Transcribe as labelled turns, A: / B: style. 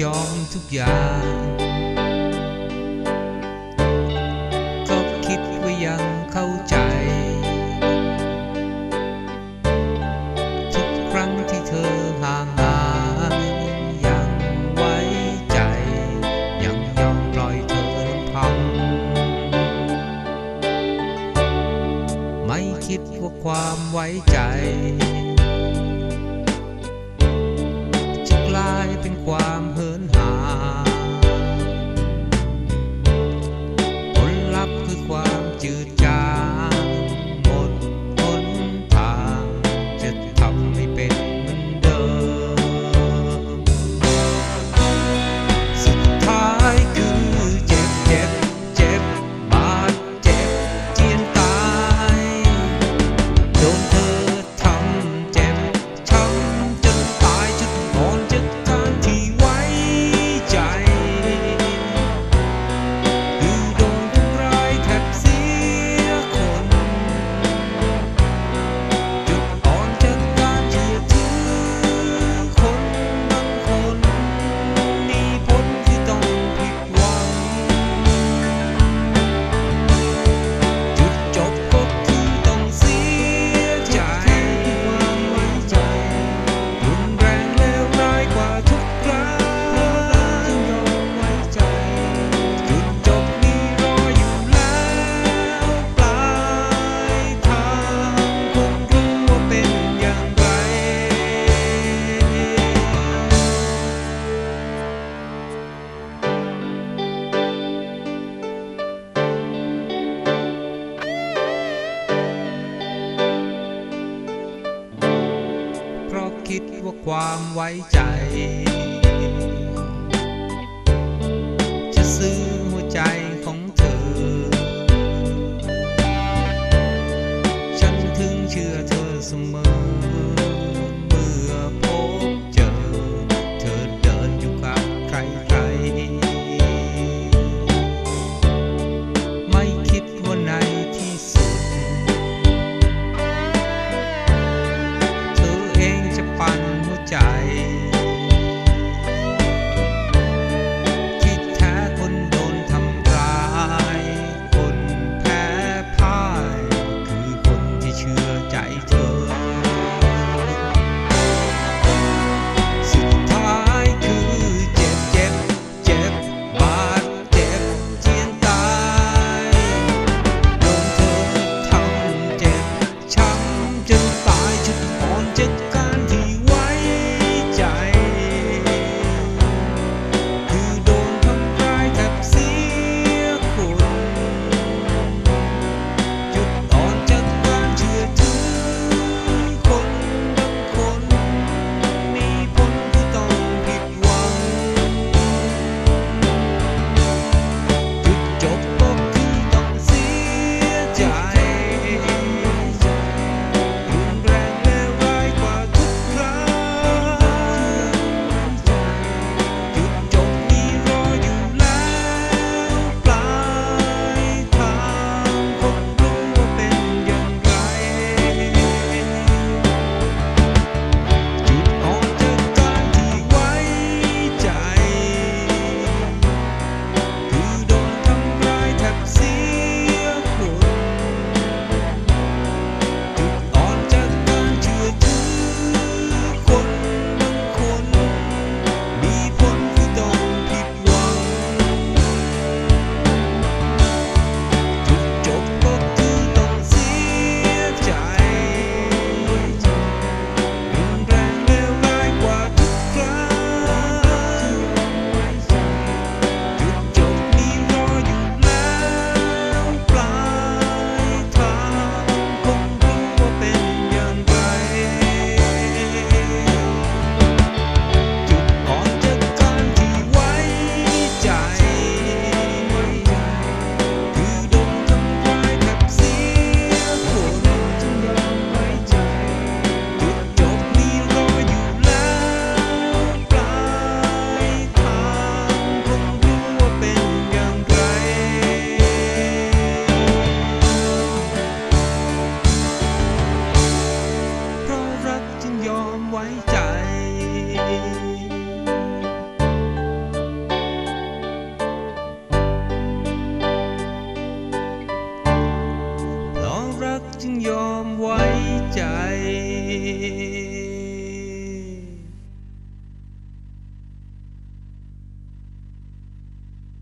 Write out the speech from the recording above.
A: ยอมทุกอย่าง ก็คิดว่ายังเข้าใจ ทุกครั้งที่เธอห่างหายยังไว้ใจ ยังยอมปล่อยเธอลำพัง ไม่คิดว่าความไว้ใจความิดว่าความไว้ใจ จะซื้อ